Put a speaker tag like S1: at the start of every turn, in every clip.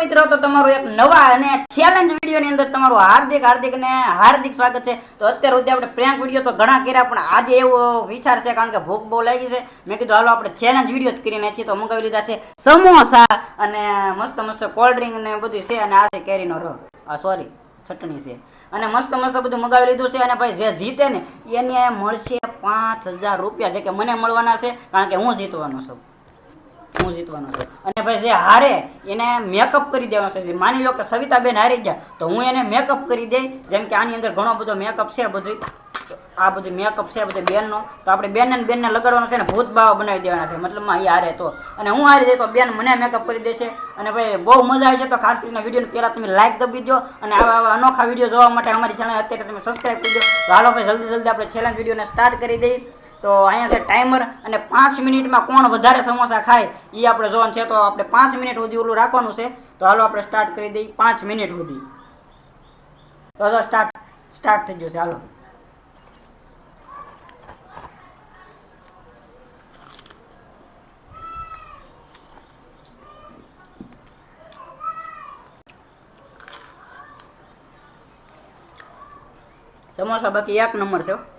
S1: મિત્રો, તો તમારું એક નવા અને ચેલેન્જ વિડીયોની અંદર તમારું હાર્દિક હાર્દિક ને હાર્દિક સ્વાગત છે. તો અત્યાર સુધી આપણે પ્રેન્ક વીડિયો તો ઘણા કર્યા, પણ આજે એવો વિચાર છે કારણ કે ભૂખ બહુ લાગી છે. મેં કીધું, હાલો, આપણે ચેલેન્જ વીડિયો જ કરીને છીએ. તો મંગાવી લીધા છે સમોસા અને મસ્ત મસ્ત કોલ્ડ ડ્રિંક ને બધું છે અને આ છે કેરીનો રો સોરી ચટણી છે. અને મસ્ત મસ્ત બધું મગાવી લીધું છે અને ભાઈ જે જીતે ને, એને મળશે પાંચ હજાર રૂપિયા. જે કે મને મળવાના છે, કારણ કે હું જીતવાનો છું. હું જીતવાનો છું. અને ભાઈ જે હારે એને મેકઅપ કરી દેવાનો છે. માની લો કે સવિતાબેન હારી ગયા, તો હું એને મેકઅપ કરી દઈ. જેમ કે આની અંદર ઘણો બધો મેકઅપ છે બધું આ બધું મેકઅપ છે, બધું બેનનો. તો આપણે બેન અને બેનને લગાડવાનો છે ને ભૂત બાવા બનાવી દેવાના છે. મતલબમાં એ હારે તો. અને હું હારી જઈ તો બેન મને મેકઅપ કરી દેશે. અને ભાઈ બહુ મજા આવે છે તો ખાસ કરીને વિડીયોને પહેલાં તમે લાઇક દબી દો. અને આવા આવા અનોખા વીડિયો જોવા માટે અમારી ચેનલ અત્યારે તમે સબસ્ક્રાઈબ કરી દો. હાલો ભાઈ, જલ્દી જલ્દી આપણે છેલ્લા વિડીયોને સ્ટાર્ટ કરી દઈએ. તો અહીંયા છે ટાઈમર અને પાંચ મિનિટમાં કોણ વધારે સમોસા ખાય એ આપણે જોવાનું છે. તો આપણે પાંચ મિનિટ સુધી ઓલું રાખવાનું છે. તો હાલો આપણે સ્ટાર્ટ કરી દઈએ પાંચ મિનિટ સુધી. તો હાલો સ્ટાર્ટ સ્ટાર્ટ થઈ ગયું છે. હાલો. સમોસા બાકી એક નંબર છે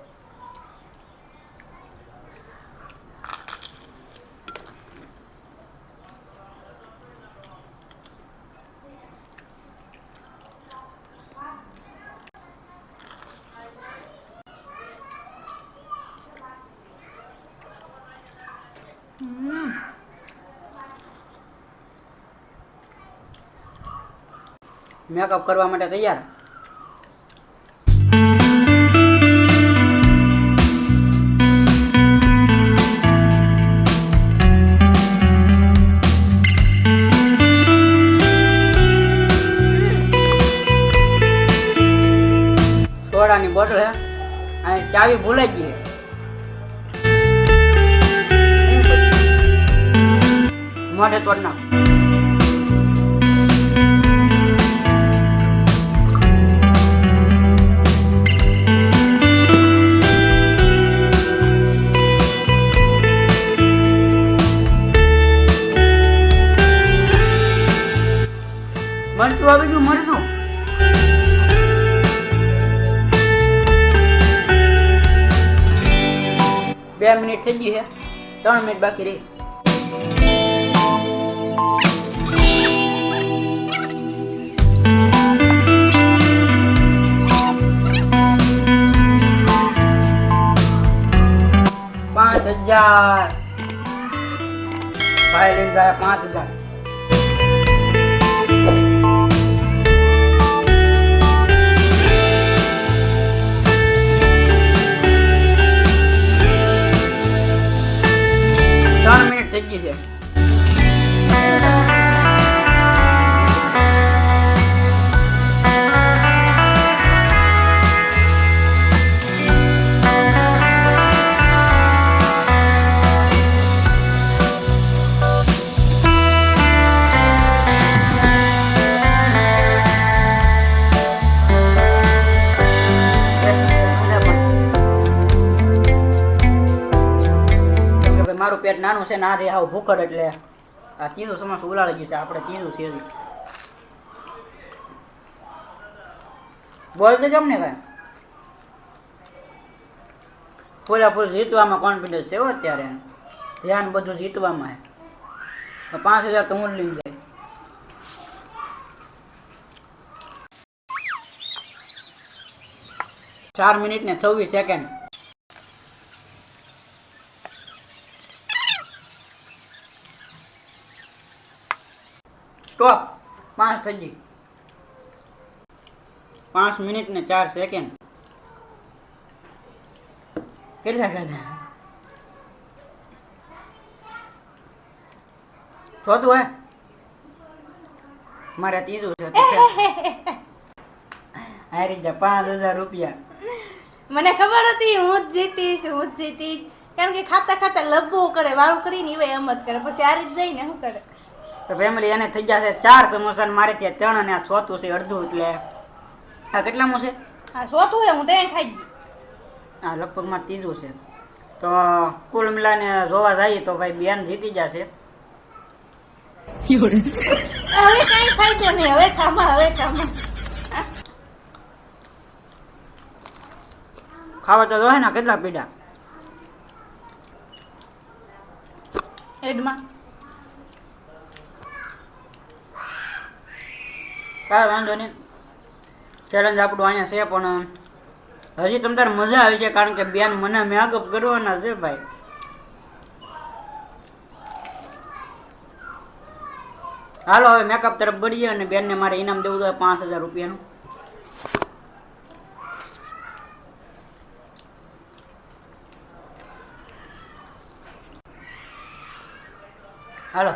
S1: મેકઅપ કરવા માટે તૈયાર. સોડાની બોટલ હે. અને ચાવી ભૂલાઈ ગઈ. મોઢે તોડ નાખ. બે મિનિટ થઈ ગઈ છે. ત્રણ મિનિટ બાકી રહી. પાંચ હજાર. લઈને પાંચ હજાર. ત્રણ પેટ નાનું છે ને રે આવું ભૂખડ એટલે આ તીજું સમાસ ઉલાળી છે. આપણે તીજું છે બોલ તો કેમ ને કાંઈ. પૂરા પૂરું જીતવામાં કોન્ફિડન્સ છે અત્યારે. ધ્યાન બધું જીતવામાં તો પાંચ હજાર તો હું લઈ જાય. ચાર મિનિટ ને છવ્વીસ સેકન્ડ સ્ટોપ. પાંચ થઈ ગઈ. પાંચ મિનિટ ને ચાર સેકન્ડ. કેટલા ખાધા ચોથું હે? મારે ત્રીજું છે. હારી જા પાંચ હજાર રૂપિયા.
S2: મને ખબર હતી, હું જ જીતીશ, હું જ જીતીશ. કારણ કે ખાતા ખાતા લબ્બો કરે, વાળું કરીને એવા એમ જ કરે. પછી આ રીત જઈને શું કરે?
S1: તો ફેમિલી એને થઈ જશે ચાર સમોસા ને મારે ત્યાં ત્રણ અને આ ચોથું છે અડધું એટલે આ કેટલામું છે?
S2: આ સોતું છે હું ત્રણ ખાઈ જ
S1: આ લગભગમાં ત્રીજું છે. તો કુલ મિલાને જોવા જઈએ તો ભાઈ બેન જીતી જશે.
S2: હવે કઈ ફાયદો નહીં હવે ખામાં હવે ખામાં.
S1: ખાવા તો હોય ને કેટલા પીડા?
S2: એડમાં
S1: કાંઈ વાંધો નહીં. ચેલેન્જ આપણું અહીંયા છે, પણ હજી તમ તાર મજા આવી છે, કારણ કે બેન મને મેકઅપ કરવાના છે, ભાઈ. હાલો, હવે મેકઅપ તરફ બળીએ અને બેનને મારે ઇનામ દેવું તો પાંચ હજાર રૂપિયાનું. હાલો.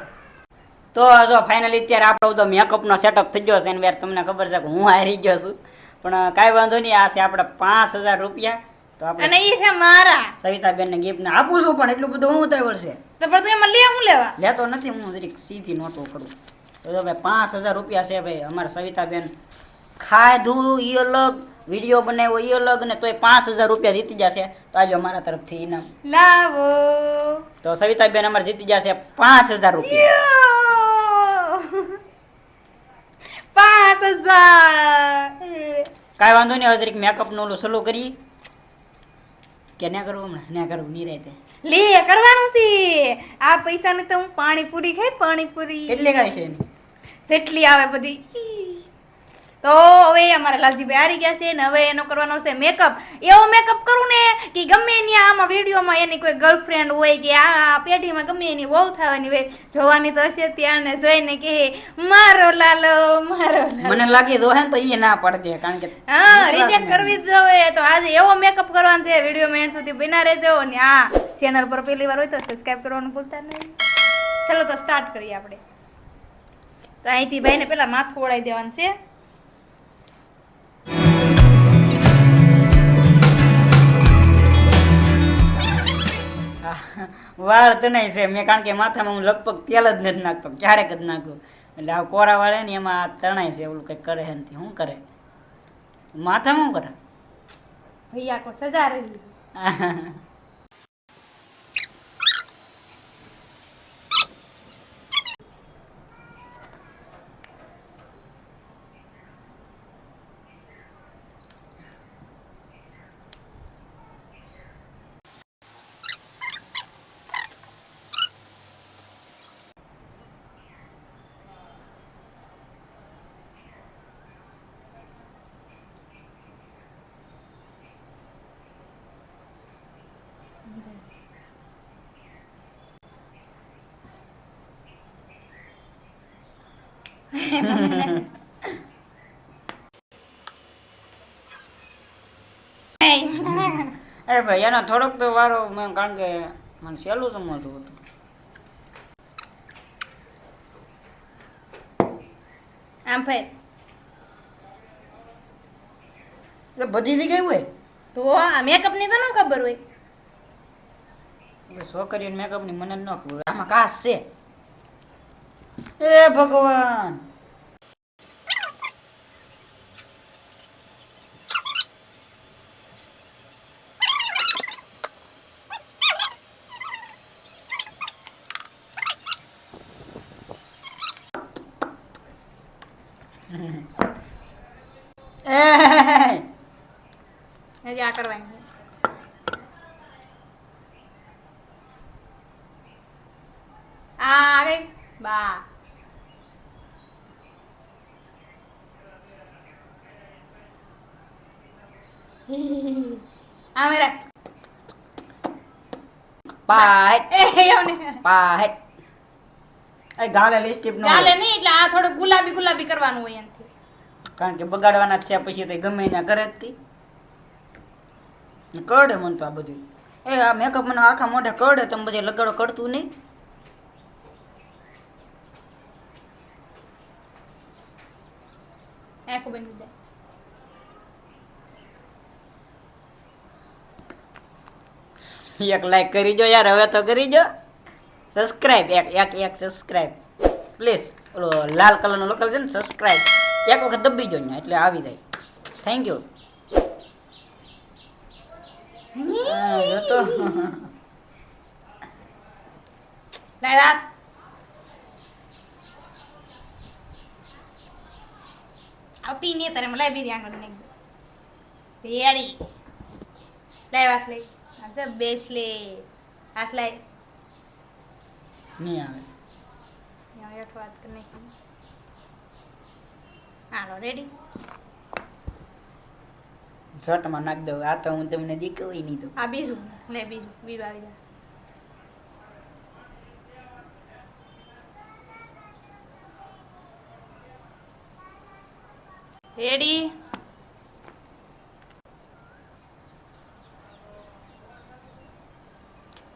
S1: તો જો ફાઇનલી અત્યારે આપણો તો મેકઅપનો સેટઅપ થઈ ગયો છે અને યાર તમને ખબર છે કે હું હારી ગયો છું. પણ કાંઈ વાંધો નહીં આ છે આપણે પાંચ હજાર રૂપિયા. તો આપણે
S2: અને એ છે મારા.
S1: સવિતાબેનને ગિફ્ટને આપું છું પણ એટલું બધું હું તો છે?
S2: તો પણ તું એમાં લે હું લેવા?
S1: લેતો નથી હું જરીક સીધી નહોતો કરું. તો જો ભાઈ પાંચ હજાર રૂપિયા છે ભાઈ અમારા સવિતાબેન. ખાધું એ અલગ વીડિયો બનાવ્યો એ અલગ ને તોય પાંચ હજાર રૂપિયા જીતી જશે તો આજે અમારા તરફથી ઇનામ.
S2: લાવો.
S1: તો સવિતાબેન અમારે જીતી જશે પાંચ હજાર રૂપિયા
S2: યો! પાંચ હજાર
S1: કાંઈ વાંધો નહીં હવે તરીકે મેકઅપનું ઓલું સલું કરી. કે ના કરવું હમણાં? ના કરવું નહીં રહેતે
S2: લે કરવાનું છે. આ પૈસા ને તો હું પાણીપુરી ખાઈ પાણીપુરી.
S1: કેટલી કાંઈ છે
S2: જેટલી આવે બધી. તો હવે અમારા લાલજીભાઈ હારી ગયા છે ને હવે એનો કરવાનો છે મેકઅપ એવો મેકઅપ કરું ને કે ગમે એની આમાં વિડીયોમાં એની કોઈ ગર્લફ્રેન્ડ હોય કે આ પેઢીમાં ગમે એની વહુ થવાની હોય જોવાની તો હશે ત્યાં ને જોઈને કે મારો લાલો મારો
S1: મને લાગી દો હે તો એ ના પાડી કારણ કે
S2: હા રિજેક્ટ કરવી જ જોઈએ તો આજે એવો મેકઅપ કરવાનો છે વીડિયો મેં સુધી બના રહેજો અને આ ચેનલ પર પહેલી વાર હોય તો સબસ્ક્રાઇબ કરવાનું ભૂલતા નહીં. ચલો તો સ્ટાર્ટ કરીએ આપણે. તો અહીંથી ભાઈને પેલા માથું ઓળાઈ દેવાનું છે.
S1: હા, તો નહીં છે. મેં કારણ કે માથામાં હું લગભગ તેલ જ નથી નાખતો ક્યારેક જ નાખું. એટલે આ કોરા વાળે ને એમાં આ તણાય છે ઓલું કંઈક કરે નથી શું કરે? માથામાં શું કરે?
S2: ભૈયા કો સજા રહી.
S1: એ ભાઈ એનો થોડોક તો વારો મેં કારણ કે મને સહેલું સમજવું હતું.
S2: આમ ભાઈ.
S1: એટલે બધી જગ્યાએ હોય?
S2: તો આ મેકઅપની તો ન ખબર હોય.
S1: હવે છોકરીઓને મેકઅપની મને જ ન ખબર આમાં કાસ છે? એ ભગવાન એ
S2: હજી આ કરવાની. આ આ ગઈ બા. આ મેરા.
S1: પાહેટ.
S2: એ એવું નહીં
S1: પાહેટ. એ ગાલે લિપસ્ટિક નો
S2: નહીં એટલે આ થોડું ગુલાબી ગુલાબી કરવાનું હોય એનાથી.
S1: કારણ કે બગાડવાના છે પછી તો ગમે એના કરે જ કરડે મને તો આ બધું. એ આ મેકઅપ મને આખા મોઢે કરડે તમે બધે લગાડો કરતું નહીં. એક લાઈક કરી જો યાર હવે તો કરી જો સબસ્ક્રાઇબ એક એક એક સબસ્ક્રાઇબ પ્લીઝ ઓલો લાલ કલરનો લખેલ છે ને સબસ્ક્રાઇબ એક વખત દબી જો ને એટલે આવી જાય. થેન્ક યુ જતો
S2: લાય રાત આવતી નહીં તને લાય બી ધ્યાન કરીને રેડી લાય વાસ લઈ આજે બેસ લે હાથ લાય
S1: નહીં આવે
S2: વાત કરી નાખી હાલો રેડી
S1: શર્ટમાં નાખ દઉં. આ તો હું તમને દીકવી નહીં દઉં.
S2: આ બીજું. લે બીજું. બીજું આવી જાય રેડી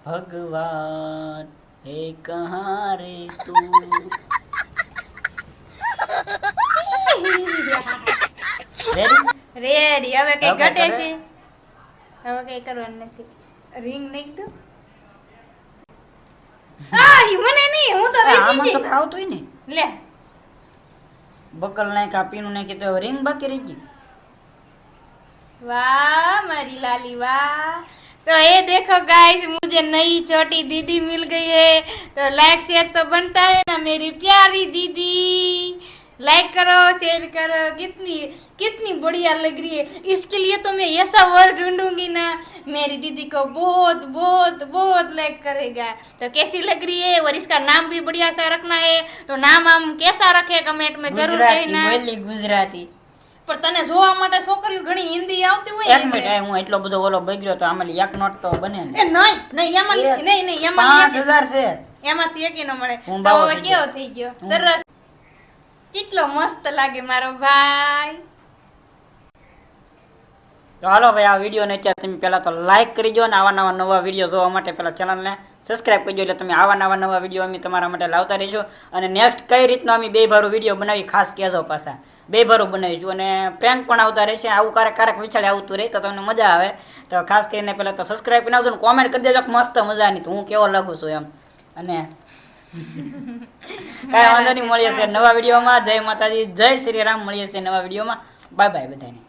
S1: ભગવાન હે કહા રે તું? રેડી
S2: રેડી હવે કઈ
S1: હવે
S2: ઘટે
S1: કરે?
S2: છે હવે કઈ કરવાનું નથી રિંગ નાખ દો આ ઈ મને નહીં હું તો રહી
S1: આમાં તો
S2: ગઈ
S1: કઈ આવતું ય ને
S2: લે
S1: બકલ નાખ આ પીનું નાખી તો રિંગ બાકી રહી ગઈ
S2: वाह मेरी लाली वाह तो ये देखो गाइस मुझे नई छोटी दीदी मिल गई है तो लाइक शेयर तो बनता है ना मेरी प्यारी दीदी लाइक करो शेयर करो कितनी कितनी बढ़िया लग रही है इसके लिए तो मैं ऐसा वर्ड ढूंढूंगी ना मेरी दीदी को बहुत बहुत बहुत लाइक करेगा तो कैसी लग रही है और इसका नाम भी बढ़िया सा रखना है तो नाम हम कैसा रखे कमेंट में जरूर
S1: ગુજરાતી
S2: कहना
S1: બોલી ગુજરાતી
S2: પણ તને જોવા માટે છોકરીઓ ઘણી હિન્દી આવતી હોય
S1: એક
S2: ને
S1: મિનિટ
S2: એટલે.
S1: આ હું એટલો બધો ઓલો બગડ્યો તો આમાં એક નોટ તો બને ને
S2: એ નહીં નહીં એમાં
S1: એ
S2: નહીં નહીં
S1: પાંચ
S2: એમાં
S1: હજાર છે
S2: એમાંથી એકી ન મળે
S1: હું
S2: તો
S1: બાવો
S2: હવે
S1: થઈ
S2: કેવો
S1: ગયો.
S2: થઈ ગયો
S1: હું.
S2: સરસ કેટલો મસ્ત લાગે મારો ભાઈ.
S1: તો હાલો ભાઈ, આ વિડીયોને અત્યારે તમે પહેલાં તો લાઈક કરી દો અને આવા નવા નવા વીડિયો જોવા માટે પહેલાં ચેનલને સબસ્ક્રાઇબ કરી દો એટલે તમે આવા નવા નવા વીડિયો અમે તમારા માટે લાવતા રહીશું. અને નેક્સ્ટ કઈ રીતનો અમે બે ભારું વીડિયો બનાવી ખાસ કહેજો પાછા. બે ભારું બનાવીશું અને પ્રેન્ક પણ આવતા રહેશે. આવું ક્યારેક ક્યારેક વિચારે આવતું રહે, તો તમને મજા આવે. તો ખાસ કરીને પહેલાં તો સબસ્ક્રાઇબ કરી નાખજો અને કોમેન્ટ કરી દેજો મસ્ત મજાની, તો હું કેવો લાગુ છું એમ. અને કાંઈ વાંધો નહીં, મળીએ છે નવા વિડીયોમાં. જય માતાજી, જય શ્રી રામ, મળીએ છીએ નવા વિડીયોમાં. બાય બાય બધાને.